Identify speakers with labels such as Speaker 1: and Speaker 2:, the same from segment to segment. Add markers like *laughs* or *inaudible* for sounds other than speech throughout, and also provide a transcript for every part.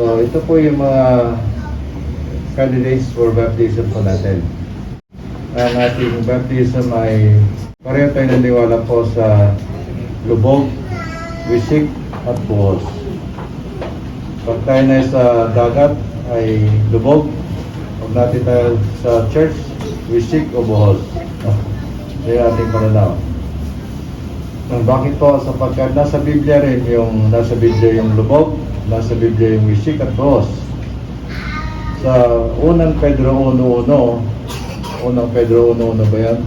Speaker 1: So, ito po yung mga candidates for baptism po natin. Ang ating baptism ay pareho tayo naniwala po sa lubog, wisik, at buhos. Pag tayo na sa dagat ay lubog, pag natin tayo sa church, wisik o buhos. *laughs* Ito yung ating pananaw. Bakit po? Sapagkat nasa Biblia rin yung nasa Biblia yung lubog, nasa Biblia yung wisik at buhos. Sa unang Pedro 1.1, unang Pedro 1.1 ba yan?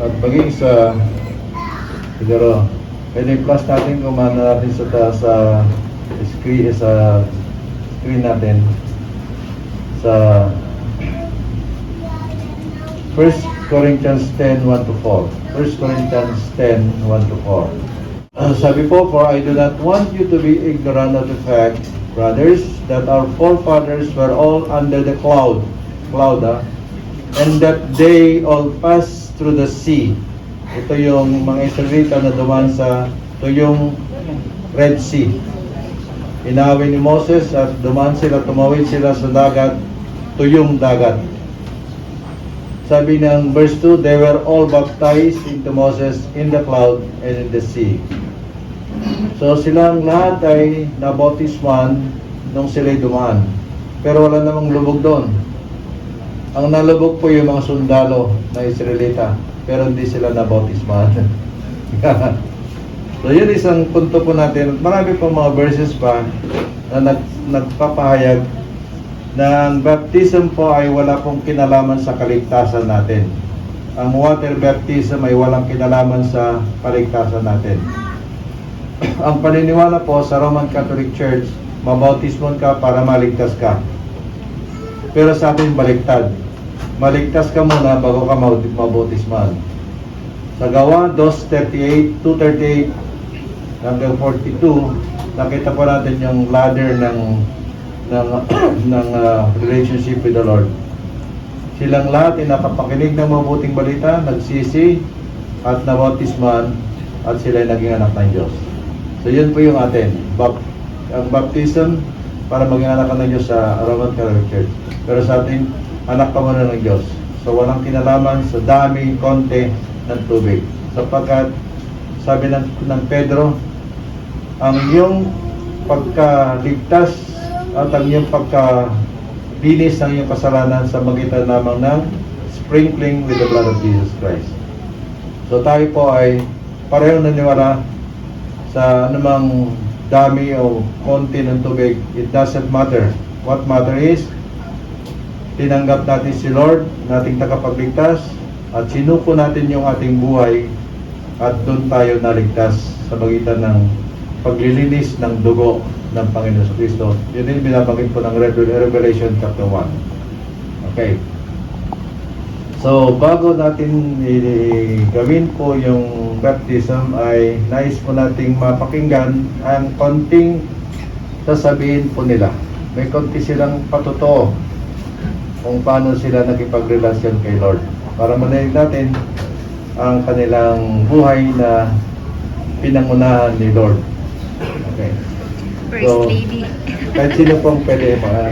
Speaker 1: At maging sa siguro, pwede plus natin kung ano natin sa, sa screen, sa screen natin sa 1 Corinthians 10, 1 to 4. 1 Corinthians 10, 1 to 4. Uh, sabi po, For I do not want you to be ignorant of the fact, brothers, that our forefathers were all under the cloud, cloud ah, and that they all passed through the sea. Ito yung mga Israelita na duman sa, ito yung Red Sea. Inawin ni Moses at duman sila, tumawid sila sa dagat, tuyong dagat. Sabi ng verse 2, they were all baptized into Moses in the cloud and in the sea. So silang lahat ay nabautisman nung sila'y dumaan. Pero wala namang lubog doon. Ang nalubog po yung mga sundalo na Israelita, pero hindi sila nabautisman. *laughs* so yun isang punto po natin. Marami pong mga verses pa na nag, nagpapahayag na ang baptism po ay wala pong kinalaman sa kaligtasan natin. Ang water baptism ay walang kinalaman sa kaligtasan natin. Ang paniniwala po sa Roman Catholic Church, mabautismon ka para maligtas ka. Pero sa atin baliktad. Maligtas ka muna bago ka mabautisman. Sa gawa 238, 238 hanggang 42, nakita po natin yung ladder ng ng *clears throat* ng ah, relationship with the Lord. Silang lahat ay nakapakinig ng mabuting balita, nagsisi at nabautisman at sila ay naging anak ng Diyos. So yun po yung atin. Bap ang baptism para maging anak ka ng Diyos sa Roman Catholic Church. Pero sa atin, anak ka muna ng Diyos. So walang kinalaman sa dami, konti ng tubig. Sapagkat sabi ng, ng Pedro, ang iyong pagkaligtas at ang iyong pagkalinis ng iyong kasalanan sa magitan lamang ng sprinkling with the blood of Jesus Christ. So tayo po ay pareho naniwala sa anumang dami o konti ng tubig. It doesn't matter. What matter is, tinanggap natin si Lord, nating tagapagligtas, at sinuko natin yung ating buhay at doon tayo naligtas sa magitan ng paglilinis ng dugo ng Panginoon sa Kristo. Yun din binabanggit po ng Revel- Revelation chapter 1. Okay. So, bago natin gawin po yung baptism ay nais po nating mapakinggan ang konting sasabihin po nila. May konti silang patotoo kung paano sila nakipagrelasyon kay Lord. Para manayin natin ang kanilang buhay na pinangunahan ni Lord. Okay.
Speaker 2: First
Speaker 1: So,
Speaker 2: lady.
Speaker 1: Kahit sino pong pwede mga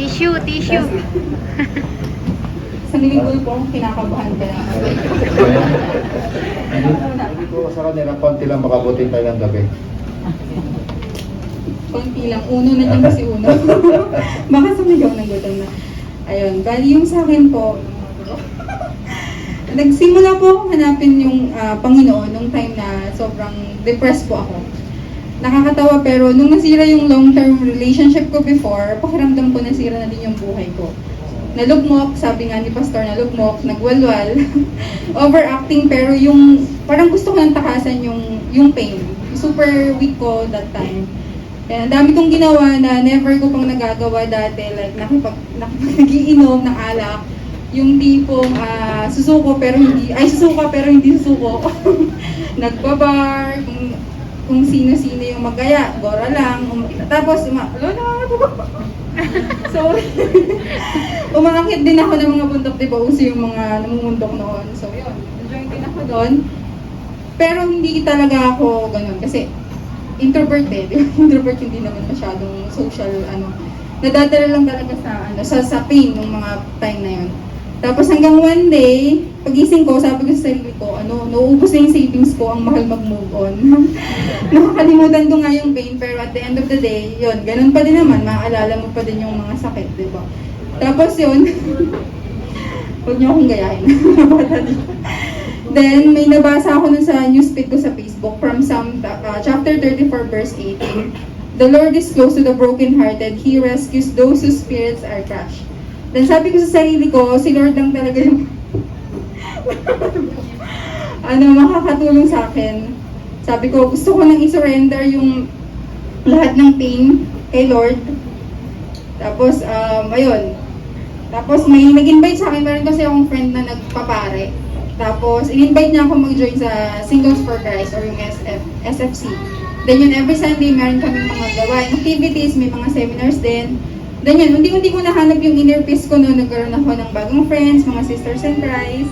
Speaker 2: Tissue, tissue.
Speaker 3: Sa linggo po, kinakabahan ka na.
Speaker 1: Hindi ko sa kanila, konti lang makabutin tayo ng gabi.
Speaker 3: Konti lang. Uno na lang kasi uno. *laughs* Baka sumigaw ng gutom na. Ayun. Bali yung sa akin po, nagsimula po akong hanapin yung ah, Panginoon nung time na sobrang depressed po ako. Nakakatawa pero nung nasira yung long-term relationship ko before, pakiramdam ko nasira na din yung buhay ko. Nalugmok, sabi nga ni Pastor, nalugmok, nagwalwal, *laughs* overacting pero yung parang gusto ko nang takasan yung yung pain. Super weak ko that time. Kaya ang dami kong ginawa na never ko pang nagagawa dati, like nakipag, nakipag *laughs* nagiinom ng alak, yung tipong ah, susuko pero hindi, ay susuka pero hindi susuko. *laughs* Nagbabar, kung, kung sino-sino yung magaya, gora lang. Um, tapos, uma, lola, *laughs* so, *laughs* umakakit din ako ng mga bundok, di ba? Uso yung mga namumundok noon. So, yun. Enjoy din ako doon. Pero hindi talaga ako ganun kasi introvert eh. Di ba? *laughs* introvert hindi naman masyadong social ano. Nadadala lang talaga sa ano sa, sa pain ng mga time na yun. Tapos hanggang one day, pagising ko, sabi ko sa sarili ko, ano, nauubos na yung savings ko, ang mahal mag-move on. *laughs* Nakakalimutan ko nga yung pain, pero at the end of the day, yun, ganun pa din naman, maaalala mo pa din yung mga sakit, di ba? Tapos yun, *laughs* huwag niyo akong gayahin. *laughs* Then, may nabasa ako nun sa newsfeed ko sa Facebook from Psalm uh, chapter 34 verse 18. The Lord is close to the brokenhearted. He rescues those whose spirits are crushed. Then sabi ko sa sarili ko, si Lord lang talaga yung ano, makakatulong sa akin. Sabi ko, gusto ko nang i-surrender yung lahat ng pain kay Lord. Tapos, um, ayun. Tapos may nag-invite sa akin, meron kasi akong friend na nagpapare. Tapos, in-invite niya ako mag-join sa Singles for Christ or yung SF, SFC. Then yun, every Sunday, meron kami mga gawain activities, may mga seminars din. Yun, unti-unti ko nahanap yung inner peace ko noon, nagkaroon ako ng bagong friends, mga sisters in Christ.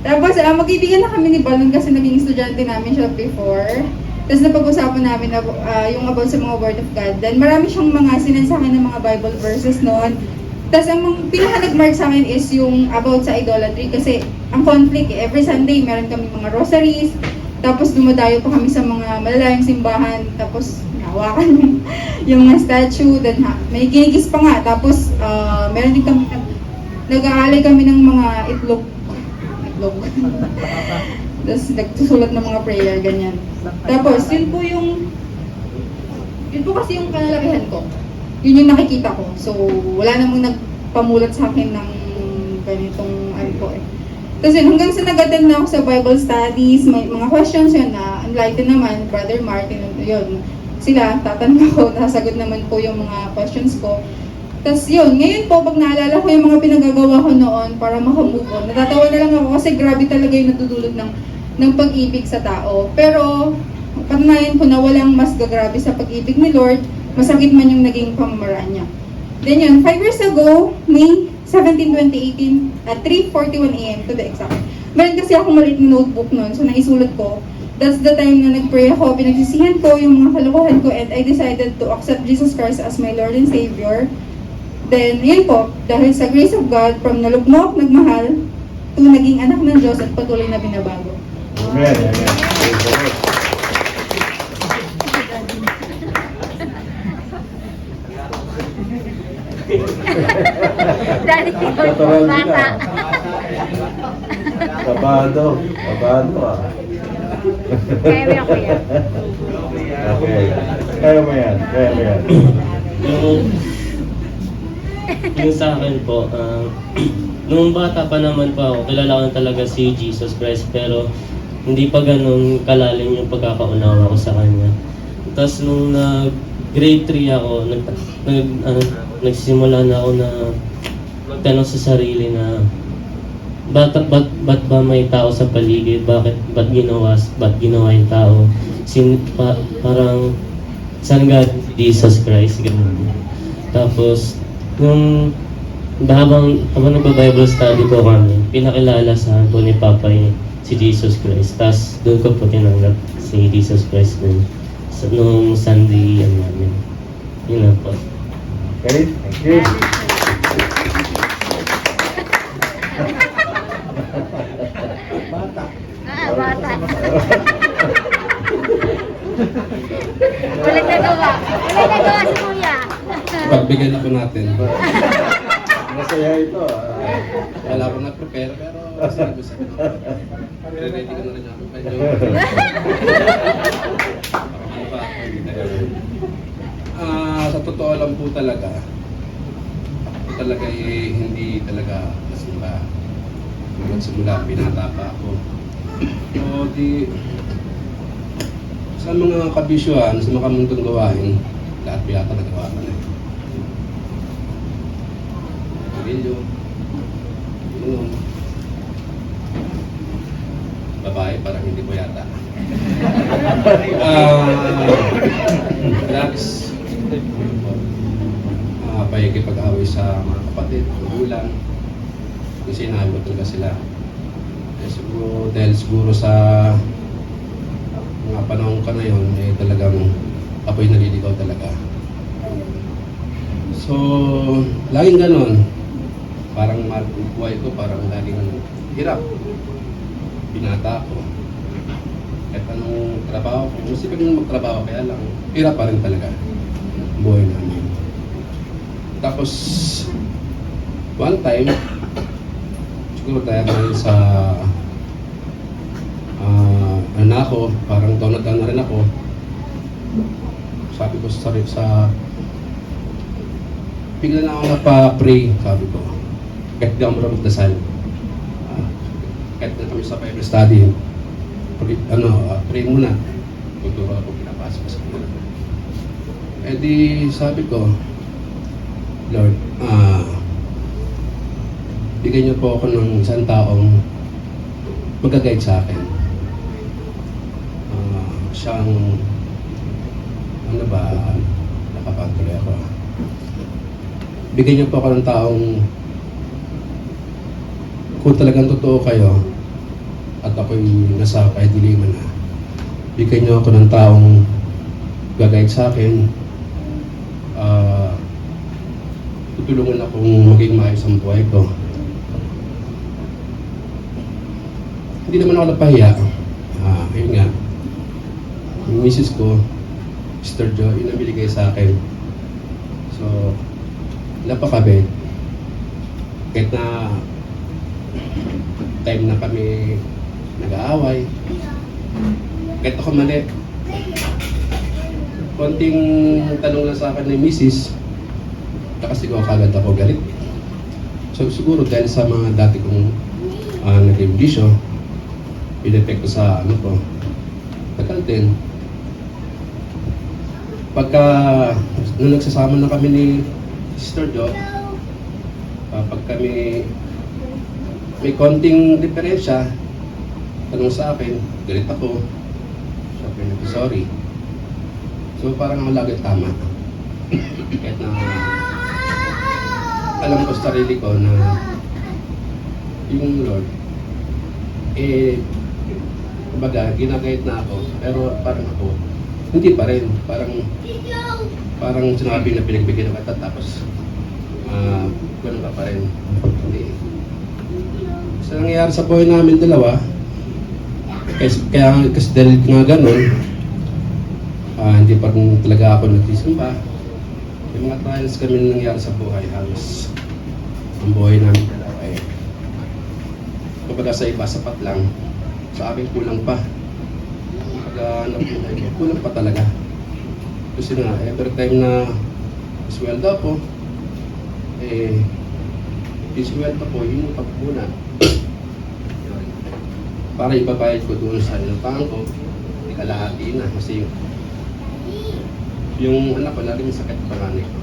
Speaker 3: Tapos, uh, magkaibigan na kami ni Balon kasi naging estudyante namin siya before. Tapos napag-usapan namin na, ah, yung about sa mga Word of God. Then marami siyang mga sinensakin ng mga Bible verses noon. Tapos ang mga pinaka nag-mark sa akin is yung about sa idolatry kasi ang conflict eh, every Sunday meron kami mga rosaries. Tapos dumadayo pa kami sa mga malalayang simbahan. Tapos nahawakan yung, *laughs* yung mga statue. Then ha, may ginigis pa nga. Tapos ah, meron din kami nag-aalay kami ng mga itlog. Itlog. *laughs* Tapos nagsusulat ng mga prayer, ganyan. Tapos, yun po yung, yun po kasi yung kalalakihan ko. Yun yung nakikita ko. So, wala namang nagpamulat sa akin ng ganitong ano po eh. Tapos yun, hanggang sa nag-attend na ako sa Bible studies, may mga questions yun na enlightened naman, Brother Martin, yun. Sila, tatanong ako, *laughs* nasasagot naman po yung mga questions ko. Tapos yun, ngayon po, pag naalala ko yung mga pinagagawa ko noon para makamove on, natatawa na lang ako kasi grabe talaga yung natutulog ng, ng pag-ibig sa tao. Pero, patunayan ko na walang mas gagrabe sa pag-ibig ni Lord, masakit man yung naging pamamaraan niya. Then yun, 5 years ago, May 17, 2018, at 3.41 a.m. to the exact. Meron kasi ako maliit na notebook noon, so naisulat ko. That's the time na nag-pray ako, pinagsisihan ko yung mga kalokohan ko, and I decided to accept Jesus Christ as my Lord and Savior. Then, yun po, dahil sa grace of God, from nalugmok, nagmahal, to naging anak ng Diyos at patuloy na binabago.
Speaker 1: Amen.
Speaker 2: Daddy,
Speaker 1: Natural
Speaker 2: bata.
Speaker 1: ka. Kabado. Kabado ah.
Speaker 2: Kaya mo yan, kuya.
Speaker 1: Okay. Kaya mo yan. Kaya mo yan.
Speaker 4: yung, yung sa akin po, ah, *clears throat* nung bata pa naman po ako, kilala ko talaga si Jesus Christ, pero hindi pa ganun kalalim yung pagkakaunawa ko sa kanya. Tapos nung nag grade 3 ako, nag, nag, ano, nagsimula na ako na magtanong sa sarili na ba't, ba't, ba't ba may tao sa paligid? Bakit, ba't ginawa, ba't ginawa yung tao? Sin, pa, parang, saan si Jesus Christ? Ganun. Tapos, nung habang, habang nagpa-Bible study po kami, pinakilala sa akin po ni Papa yung si Jesus Christ. Tapos, doon ko po tinanggap si Jesus Christ nun. Sa, nung Sunday yan namin. Yun na po.
Speaker 1: Okay? Thank you.
Speaker 2: Ah, bata. *laughs* Walang nagawa. Walang nagawa si kuya.
Speaker 5: Pagbigyan na po natin. *laughs*
Speaker 1: Masaya ito. ah.
Speaker 5: Wala ko na-prepare pero sabi sa Ready ko na rin ako. Medyo... Ano ba ako? Ah, sa totoo lang po talaga, ako talaga eh, hindi talaga nasimula. Nung simula, binata pa ako. So, di... Sa mga kabisyuhan, sa mga mundong gawain, lahat yata nagawa ko na eh. Pamilyo, babae, parang hindi ko yata. *laughs* Ah, drugs, uh, pag-away sa mga kapatid, magulang, sinabi ko talaga sila. Siguro, dahil siguro sa epoka na yon eh talagang ako'y naliligaw talaga. So, laging ganon. Parang buhay ko, parang laging hirap. Binata ko. Kahit anong trabaho ko, masipag nang magtrabaho, kaya lang, hirap pa rin talaga buhay namin. Tapos, one time, siguro dahil sa na ako, parang down na down na rin ako. Sabi ko sa sarili sa bigla na ako napa-pray, sabi ko. Kahit di ako marunong magdasal. Ah, kahit na kami sa Bible study, pray, ano, ah, pray muna. Tuturo ako pinapasok ko sa kanila. Eh di, sabi ko, Lord, ah, bigyan niyo po ako ng isang taong mag-guide sa akin. Siyang, ano ba, nakapagtuloy ako. Bigyan niyo po ako ng taong kung talagang totoo kayo at ako'y nasa kahidiliman na, bigyan niyo ako ng taong gagayad sa akin. Ah, tutulungan akong maging maayos ang buhay ko. Hindi naman ako napahiya. Ah, yun nga. Yung misis ko, Mr. Joe, yun ang binigay sa akin. So, napakabait. Kahit na time na kami nag-aaway, kahit ako mali, konting tanong lang sa akin ni misis, kasi ko kagad ako galit. So siguro dahil sa mga dati kong uh, naging bisyo, pinepekto sa ano ko, tagal din. Pagka, nung nagsasama na kami ni Sister Jo, ah, pag kami may konting diferensya, tanong sa akin, galit ako. Sabi ko, sorry. So parang ako lagi tama. *coughs* Kahit na alam ko sa sarili ko na yung Lord, eh, kumbaga, ginagayat na ako, pero parang ako, hindi pa rin. Parang, parang sinabi na pinagbigyan ng kata, tapos, ah, ganun ka pa rin. Hindi. Sa nangyayari sa buhay namin dalawa, kasi, kaya, kasi dahil nga ganun, ah, hindi pa rin talaga ako nagsisimba. May mga trials kami na nangyari sa buhay, halos ang buhay namin dalawa eh. Kumbaga sa iba, sapat lang. Sa akin, kulang pa. Kumbaga, ano buhay ko, kulang pa talaga. Kasi nga, every time na sweldo ako, eh, yung sweldo ko, yun yung pagkukunan. Para ibabayad ko doon sa inupahan ko, kalahati na. Kasi yung, anak ko, lagi may sakit pa panganay ko.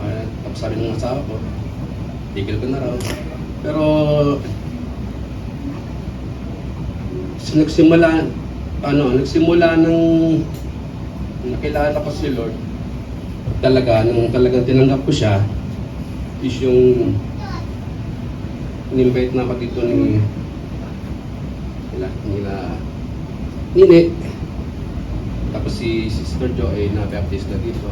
Speaker 5: Uh, tapos sabi ng asawa ko, tigil ko na raw. Pero, nagsimula, ano, nagsimula ng nakilala ko si Lord, talaga, nung talagang tinanggap ko siya, is yung in-invite na ako dito ni nila, nila Nine. Tapos si Sister Jo ay na-baptize na dito.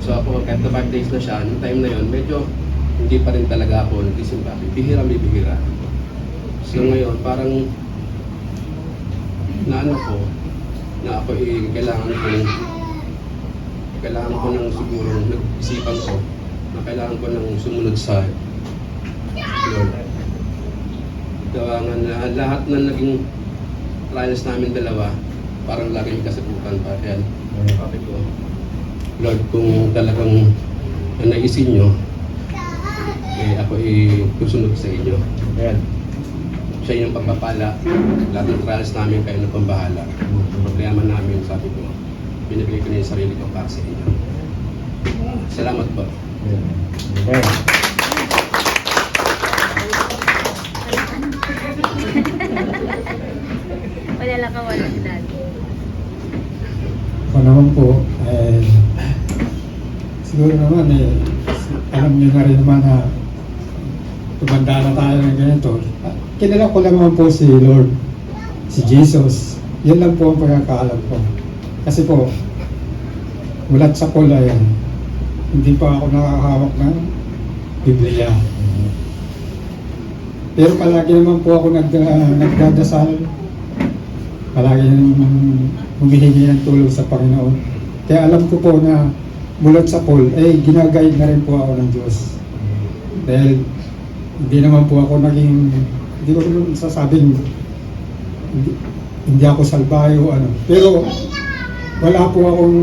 Speaker 5: So ako, kahit na 5 days na siya, nung time na yon medyo hindi pa rin talaga ako nagsisimba. Bihira may bihira. So ngayon, parang na ano ko, na ako eh, kailangan ko ng kailangan ko ng siguro nag-isipan ko na kailangan ko ng sumunod sa Lord. Gawa nga na lahat na naging trials namin dalawa, parang lagi may kasagutan pa. Kaya sabi ko, Lord, kung talagang naisin nyo, eh ako eh susunod sa inyo.
Speaker 1: Ayan.
Speaker 5: Siya yung pagpapala. Lahat ng trials namin kayo na pambahala. Problema namin, sabi ko, binibigay ko na yung sarili ko para sa inyo. Salamat po.
Speaker 1: Amen. *laughs*
Speaker 2: Wala lang ka wala si daddy.
Speaker 6: Ako naman po, eh, siguro naman eh, alam niyo na rin naman na tumanda na tayo ng ganito. Kilala ko lang po si Lord. si Jesus. Yun lang po ang pagkakaalam ko. Kasi po, mulat sa pula yan, hindi pa ako nakakahawak ng Biblia. Pero palagi naman po ako nag, ah, nagdadasal. Palagi naman humihingi ng tulong sa Panginoon. Kaya alam ko po na mulat sa pool, eh ginagayad na rin po ako ng Diyos. Dahil hindi naman po ako naging, hindi ko naman sasabing hindi, hindi ako salbayo ano. Pero wala po akong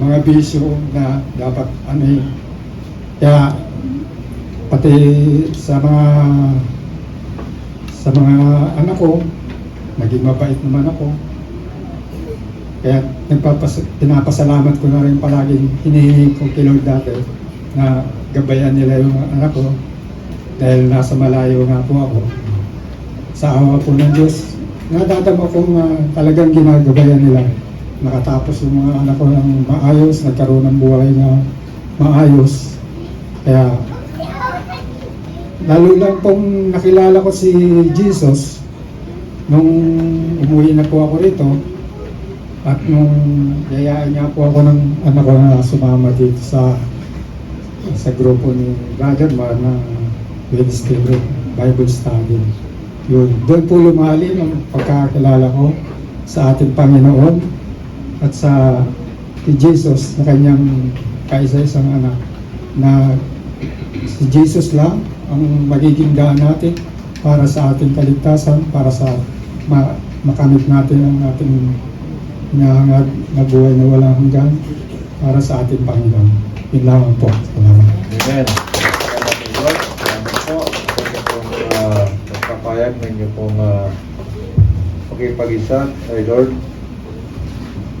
Speaker 6: mga bisyo na dapat ano eh. Kaya pati sa mga sa mga anak ko, naging mabait naman ako. Kaya nagpapas pinapasalamat ko na rin palaging hinihingi ko kay Lord dati na gabayan nila yung anak ko dahil nasa malayo nga po ako. Sa awa po ng Diyos, nadadama kong ah, talagang ginagabayan nila. Nakatapos yung mga anak ko ng maayos, nagkaroon ng buhay na maayos. Kaya lalo lang pong nakilala ko si Jesus nung umuwi na po ako rito at nung yayaan niya po ako ng anak ko na sumama dito sa sa grupo ni Brother Mar ng Wednesday Bible Study. Yun, doon po lumalim ang pagkakilala ko sa ating Panginoon at sa si Jesus na kanyang kaisa-isang anak na si Jesus lang ang magiging daan natin para sa ating kaligtasan, para sa ma makamit natin ang ating hinahangad na buhay na walang hanggan para sa ating Panginoon. Yun lamang po. Salamat.
Speaker 1: Amen. Nagpapayag ng inyo pong uh, pakipag-isa kay Lord.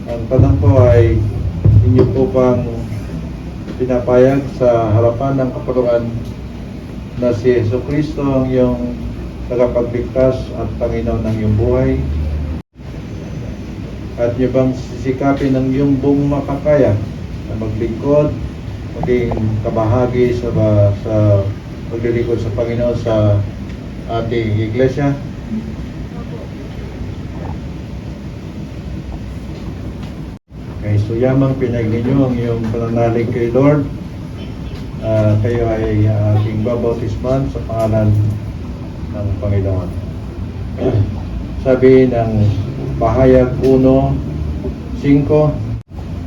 Speaker 1: Ang tanong po ay inyo po bang pinapayag sa harapan ng kapulungan na si Yeso Kristo ang iyong tagapagligtas at Panginoon ng iyong buhay? At niyo bang sisikapin ng iyong buong makakaya na maglingkod, maging kabahagi sa sa paglilingkod sa Panginoon sa ating iglesia? Okay, so yamang pinag ninyo ang iyong pananalig kay Lord. Ah, kayo ay ating babautisman sa pangalan ng Panginoon. Sabi ng Pahayag 1.5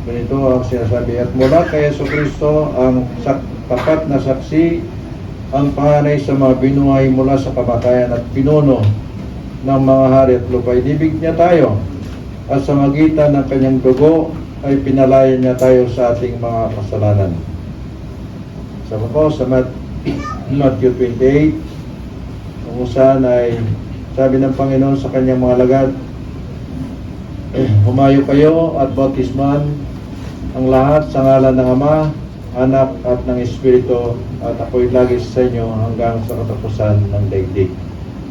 Speaker 1: Ganito ang sinasabi. At mula kay Yeso Kristo ang sak- tapat na saksi ang panganay sa mga binuhay mula sa kamatayan at pinuno ng mga hari at lupa. Inibig niya tayo at sa magitan ng kanyang dugo ay pinalayan niya tayo sa ating mga kasalanan. Sama ko sa Mat *clears throat* Matthew 28 kung saan ay sabi ng Panginoon sa kanyang mga lagad, *clears throat* humayo kayo at bautisman ang lahat sa ngalan ng Ama, Anak at ng Espiritu at ako'y lagi sa inyo hanggang sa katapusan ng daigdig.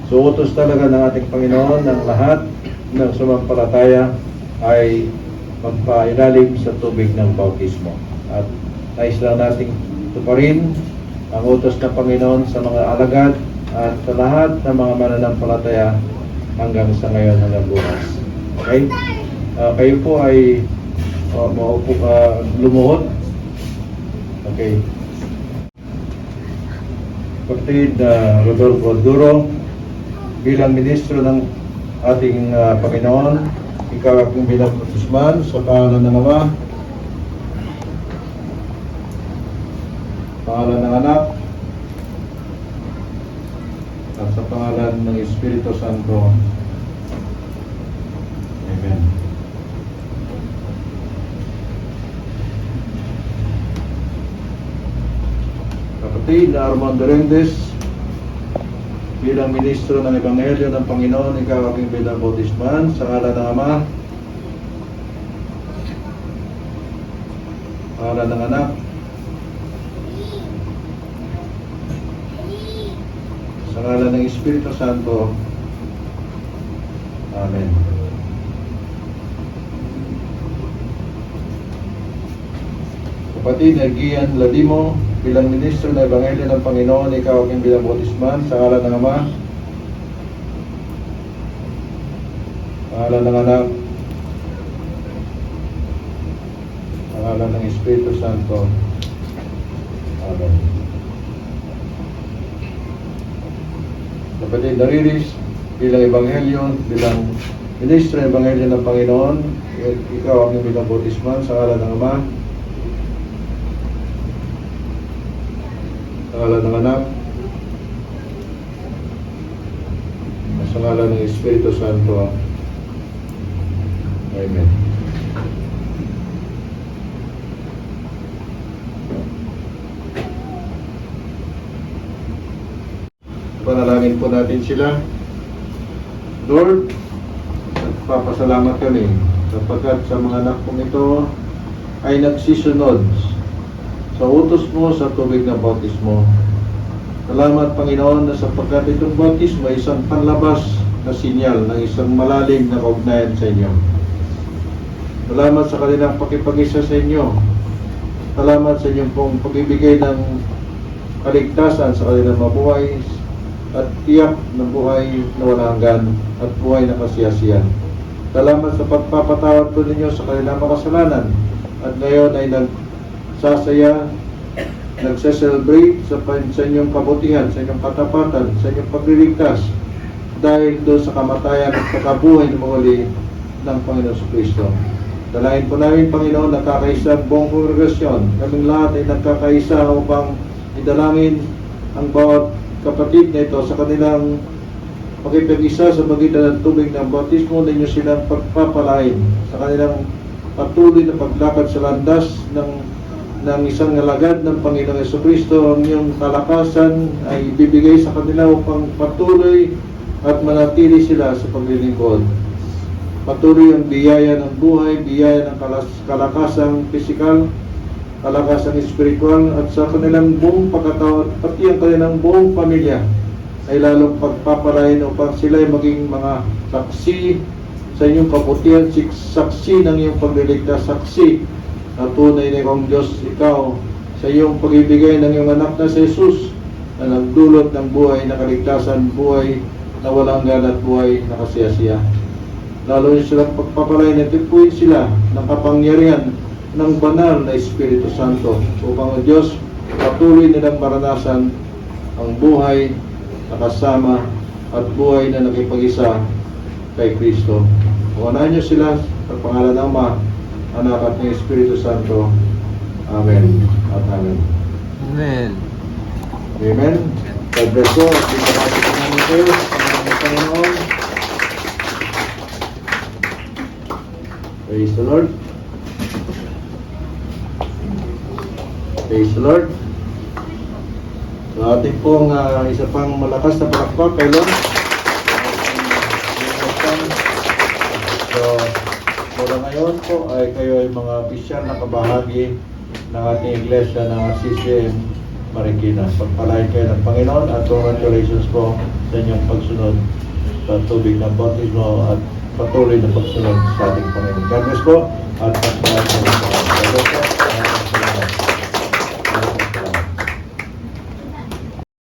Speaker 1: So utos talaga ng ating Panginoon ng lahat ng sumampalataya ay magpailalim sa tubig ng bautismo. At nais lang nating tuparin ang utos ng Panginoon sa mga alagad at sa lahat ng mga mananampalataya hanggang sa ngayon hanggang bukas. Okay? Ah, kayo po ay uh, maupo, ah, lumuhod. Okay. Kapatid na Rodolfo Duro, bilang ministro ng ating ah, Panginoon, ikaw aking bilang Guzman sa pangalan ng Ama, pangalan ng Anak, at sa pangalan ng Espiritu Santo. Amen. Kapatid na Armando Rendes, bilang ministro ng Ebanghelyo ng Panginoon, ikaw aking bilang bautisman sa ngalan ng Ama, pangalan ng Anak, sa ngalan ng Espiritu Santo. Amen. Kapatid na Gian Ladimo, bilang ministro ng Ebanghelyo ng Panginoon, ikaw aking bilang bautisman sa ngalan ng Ama, Pangalan ng anak. Pangalan ng Espiritu Santo. Amen. Kapatid, nariris bilang Ebanghelyo, bilang Ministro ng Ebanghelyo ng Panginoon, ikaw ang iyong binabotisman sa ngalan ng Ama, ngalan ng Anak, sa ngalan ng Espiritu Santo. Amen. Panalangin po natin sila. Lord, nagpapasalamat kami sapagkat sa mga anak kong ito ay nagsisunod sa utos mo sa tubig na bautismo. Salamat Panginoon na sapagkat itong bautismo ay isang panlabas na sinyal ng isang malalim na kaugnayan sa inyo. Salamat sa kanilang pakipag-isa sa inyo. Salamat sa inyong pong pagbibigay ng kaligtasan sa kanilang mabuhay at tiyak na buhay na walang hanggan at buhay na kasiyasiyan. Salamat sa pagpapatawad po ninyo sa kanilang makasalanan at ngayon ay nagsasaya, nagse-celebrate sa, sa inyong kabutihan, sa inyong katapatan, sa inyong pagliligtas dahil doon sa kamatayan at pagkabuhay na muli ng Panginoon sa Kristo. Dalain po namin, Panginoon, nagkakaisa buong kongregasyon. Kaming lahat ay nagkakaisa upang idalangin ang bawat kapatid na ito sa kanilang pakipag-isa sa magitan ng tubig ng bautismo ninyo silang pagpapalain sa kanilang patuloy na paglakad sa landas ng ng isang alagad ng Panginoong Yeso Kristo ang iyong kalakasan ay ibibigay sa kanila upang patuloy at manatili sila sa paglilingkod. Patuloy ang biyaya ng buhay, biyaya ng kalakasang pisikal, kalakasang espiritual at sa kanilang buong pagkatao at pati ang kanilang buong pamilya ay lalong pagpapalain upang sila ay maging mga saksi sa inyong kabutihan, saksi ng iyong pagliligtas, saksi na tunay na ikaw Diyos, ikaw sa iyong pagibigay ng iyong anak na si Jesus na nagdulot ng buhay na kaligtasan, buhay na walang hanggan at buhay na kasiyasiya. Lalo niyo silang pagpapalain at tipuin sila ng kapangyarihan ng banal na Espiritu Santo upang ang Diyos patuloy nilang maranasan ang buhay na kasama at buhay na nakipag-isa kay Kristo. Unahan niyo sila sa pangalan ng Ama, Anak at ng Espiritu Santo. Amen at Amen.
Speaker 7: Amen.
Speaker 1: Amen. God bless you. At pinapasok ko namin kayo sa Panginoon. Praise the Lord. Praise the Lord. So ating pong ah, isa pang malakas na palakpak kay Lord. Ngayon po ay kayo ay mga opisyal na kabahagi ng ating iglesia ng CCM Marikina. Pagpalain kayo ng Panginoon at congratulations po sa inyong pagsunod sa tubig ng bautismo at patuloy na pagsunod sa ating Panginoon. God bless po at pagpalain po.